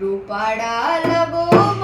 રૂપાડા લગો